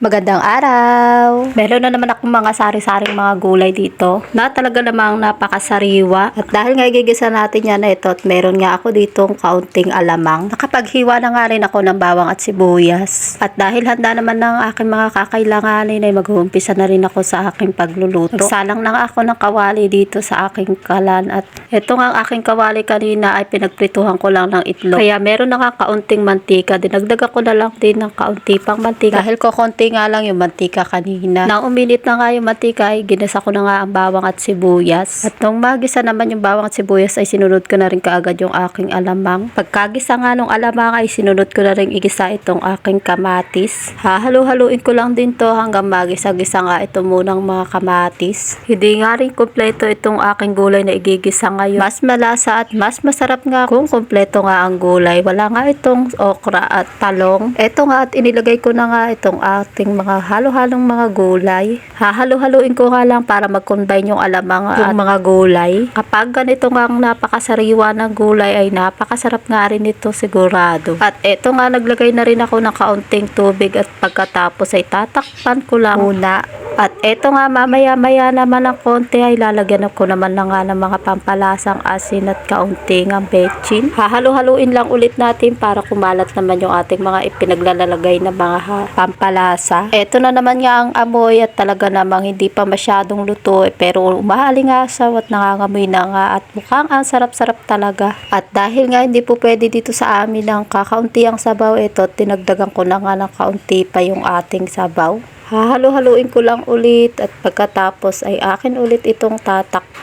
Magandang araw! Meron na naman akong mga sari-saring mga gulay dito na talaga namang napakasariwa. At dahil nga igigisa natin yan na ito at meron nga ako ditong kaunting alamang. Nakapaghiwa na nga rin ako ng bawang at sibuyas. At dahil handa naman ng aking mga kakailanganin ay mag-uumpisa na rin ako sa aking pagluluto. Nagsalang na ako ng kawali dito sa aking kalan at ito nga ang aking kawali kanina ay pinagprituhan ko lang ng itlog. Kaya meron na nga kaunting mantika. Dinagdagan ko na lang din ng kaunti pang mantika. Dahil ko konti nga lang yung mantika kanina. Nang uminit na nga yung mantika ay ginasa ko na nga ang bawang at sibuyas. At nung magisa naman yung bawang at sibuyas ay sinunod ko na rin kaagad yung aking alamang. Pagkagisa nga nung alamang ay sinunod ko na rin igisa itong aking kamatis. Hahalo-haluin ko lang din to hanggang magisa-gisa nga ito munang mga kamatis. Hindi nga rin kompleto itong aking gulay na igigisa ngayon. Mas malasa at mas masarap nga kung kompleto nga ang gulay. Wala nga itong okra at talong. Ito nga at inilagay ko na nga itong ating mga halo-halong mga gulay. Hahalo-haluin ko nga lang para mag-combine yung alamang at mga gulay. Kapag ganito nga ang napakasariwa ng gulay ay napakasarap nga rin ito sigurado. At eto nga naglagay na rin ako ng kaunting tubig at pagkatapos ay tatakpan ko lang muna. At eto nga mamaya-maya naman ng konti ay lalagyan ko naman na nga ng mga pampalasang asin at kaunting ang bechin. Hahalo-haluin lang ulit natin para kumalat naman yung ating mga ipinaglalagay na mga ha- pampalasa. Eto na naman nga ang amoy at talaga namang hindi pa masyadong luto eh, pero umaalingasaw at nangangamoy na nga at mukhang ang sarap-sarap talaga. At dahil nga hindi po pwede dito sa amin ng kakaunti ang sabaw ito, tinagdagan ko na nga ng kaunti pa yung ating sabaw. Hahalo-haluin ko lang ulit at pagkatapos ay akin ulit itong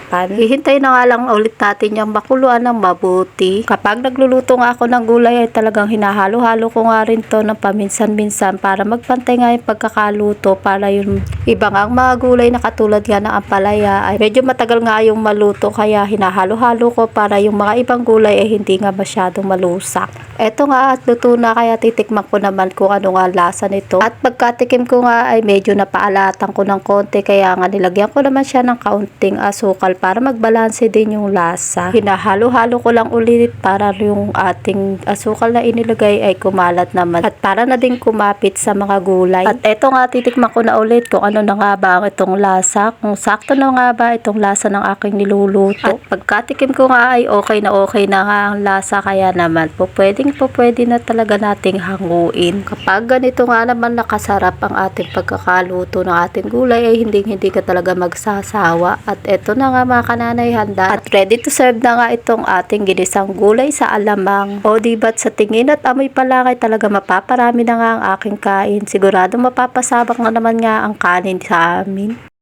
tatakpan. Hihintay na nga lang ulit natin yung makuluan ng mabuti. Kapag nagluluto nga ako ng gulay ay talagang hinahalo-halo ko nga rin to ng paminsan-minsan para magpantay nga yung pagkakaluto para yung ibang ang mga gulay na katulad nga ng ampalaya ay medyo matagal nga yung maluto kaya hinahalo-halo ko para yung mga ibang gulay ay hindi nga masyadong malusak. Eto nga at luto na kaya titikman ko naman kung ano nga lasa nito. At pagkatikim ko nga ay medyo napaalatan ko ng konti kaya nga nilagyan ko naman siya ng kaunting asukal para magbalanse din yung lasa. Hinahalo-halo ko lang ulit para yung ating asukal na inilagay ay kumalat naman at para na din kumapit sa mga gulay. At eto nga titikman ko na ulit kung ano na nga ba ang itong lasa, kung sakto na nga ba itong lasa ng aking niluluto. At pagkatikim ko nga ay okay na okay na nga ang lasa kaya naman po pwedeng po pwede na talaga nating hanguin. Kapag ganito nga naman nakasarap ang ating pagkakaluto ng ating gulay ay hindi hindi ka talaga magsasawa. At eto na nga mga kananay handa. At ready to serve na nga itong ating ginisang gulay sa alamang. O diba't sa tingin at amoy pa lang ay talaga mapaparami na nga ang aking kain. Sigurado mapapasabak na naman nga ang kanin sa amin.